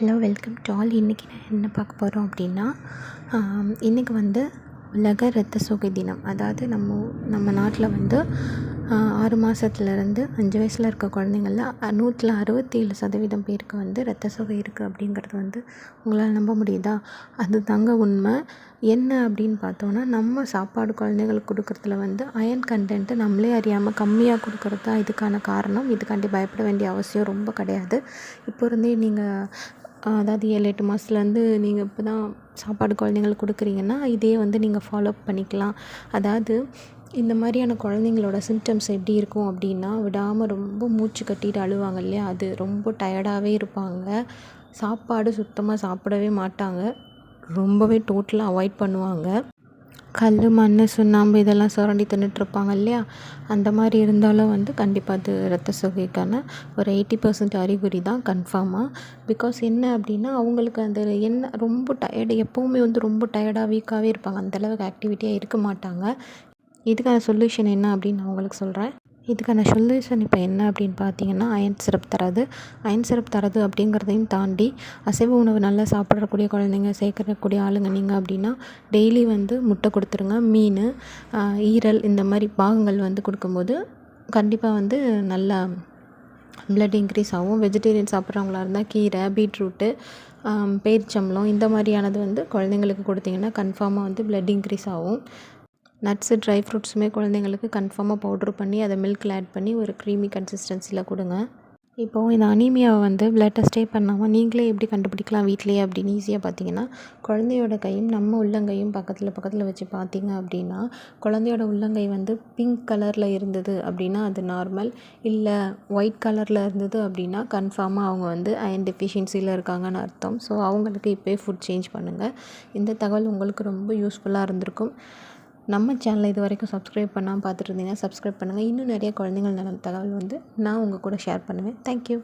Hello welcome to all. இன்றைக்கி நான் என்ன பார்க்க போகிறோம் அப்படின்னா இன்றைக்கி வந்து உலக இரத்த சோகை தினம். அதாவது நம்ம நம்ம நாட்டில் வந்து ஆறு மாதத்துலேருந்து அஞ்சு வயசில் இருக்க குழந்தைங்களில் நூற்றில் அறுபத்தேழு சதவீதம் பேருக்கு வந்து இரத்த சோகை இருக்குது அப்படிங்கிறது வந்து உங்களால் நம்ப முடியுதா? அது தாங்க உண்மை. என்ன அப்படின்னு பார்த்தோன்னா நம்ம சாப்பாடு குழந்தைங்களுக்கு கொடுக்குறதுல வந்து அயன் கண்டென்ட்டு நம்மளே அறியாமல் கம்மியாக கொடுக்குறது தான் இதுக்கான காரணம். இதுக்காண்டி பயப்பட வேண்டிய அவசியம் ரொம்ப கிடையாது. இப்போ இருந்தே நீங்கள் அதாவது ஏழு எட்டு மாதத்துலேருந்து நீங்கள் இப்போ தான் சாப்பாடு குழந்தைங்களுக்கு கொடுக்குறீங்கன்னா இதே வந்து நீங்கள் ஃபாலோ பண்ணிக்கலாம். அதாவது இந்த மாதிரியான குழந்தைங்களோட சிம்டம்ஸ் எப்படி இருக்கும் அப்படின்னா விடாமல் ரொம்ப மூச்சு கட்டிட்டு அழுவாங்க இல்லையா? அது ரொம்ப டயர்டாகவே இருப்பாங்க. சாப்பாடு சுத்தமாக சாப்பிடவே மாட்டாங்க. ரொம்பவே டோட்டலாக அவாய்ட் பண்ணுவாங்க. கல் மண் சுண்ணாம்பு இதெல்லாம் சுரண்டி தின்னுட்ருப்பாங்க இல்லையா? அந்த மாதிரி இருந்தாலும் வந்து கண்டிப்பாக அது ரத்த சோகைக்கான ஒரு எயிட்டி பர்சன்ட் அறிகுறி தான் கன்ஃபார்மாக பிகாஸ் என்ன அப்படின்னா அவங்களுக்கு அந்த என்ன ரொம்ப டயர்டு எப்போவுமே வந்து ரொம்ப டயர்டாக வீக்காகவே இருப்பாங்க. அந்தளவுக்கு ஆக்டிவிட்டியாக இருக்க மாட்டாங்க. இதுக்கான சொல்யூஷன் என்ன அப்படின்னு நான் உங்களுக்கு சொல்கிறேன் இதுக்கான சொல்யூஷன் இப்போ என்ன அப்படின்னு பார்த்தீங்கன்னா அயன் சிரப் தரது. அயன் சிரப் தரது அப்படிங்கிறதையும் தாண்டி அசைவ உணவு நல்லா சாப்பிடக்கூடிய குழந்தைங்க சேர்க்கக்கூடிய ஆளுங்க நீங்கள் அப்படின்னா டெய்லி வந்து முட்டை கொடுத்துருங்க மீன் ஈரல் இந்த மாதிரி பாகங்கள் வந்து கொடுக்கும்போது கண்டிப்பாக வந்து நல்லா ப்ளட் இன்க்ரீஸ் ஆகும். வெஜிடேரியன் சாப்பிட்றவங்களா இருந்தால் கீரை பீட்ரூட்டு பேரிச்சம்பளம் இந்த மாதிரியானது வந்து குழந்தைங்களுக்கு கொடுத்தீங்கன்னா கன்ஃபார்மாக வந்து ப்ளட் இன்க்ரீஸ் ஆகும். நட்ஸு ட்ரை ஃப்ரூட்ஸுமே குழந்தைங்களுக்கு கன்ஃபார்மாக பவுட்ரு பண்ணி அதை மில்கில் ஆட் பண்ணி ஒரு க்ரீமி கன்சிஸ்டன்சியில் கொடுங்க. இப்போது இந்த அனீமியாவை வந்து பிளட் டெஸ்டே பண்ணாமல் நீங்களே எப்படி கண்டுபிடிக்கலாம் வீட்லேயே அப்படின்னு ஈஸியாக பார்த்தீங்கன்னா குழந்தையோட கையும் நம்ம உள்ளங்கையும் பக்கத்தில் பக்கத்தில் வச்சு பார்த்தீங்க அப்படின்னா குழந்தையோட உள்ளங்கை வந்து பிங்க் கலரில் இருந்தது அப்படின்னா அது நார்மல் இல்லை ஒயிட் கலரில் இருந்தது அப்படின்னா கன்ஃபார்மாக அவங்க வந்து அயன் டெஃபிஷியன்சியில் இருக்காங்கன்னு அர்த்தம். ஸோ அவங்களுக்கு இப்போயே ஃபுட் சேஞ்ச் பண்ணுங்கள் இந்த தகவல் உங்களுக்கு ரொம்ப யூஸ்ஃபுல்லாக இருந்திருக்கும். நம்ம சேனலை இது வரைக்கும் சப்ஸ்கிரைப் பண்ணாமல் பார்த்துட்டு இருந்தீங்கன்னா சப்ஸ்கிரைப் பண்ணுங்கள் இன்னும் நிறைய குழந்தைங்கள் நலம் தகவல் வந்து நான் உங்கள் கூட ஷேர் பண்ணுவேன். தேங்க்யூ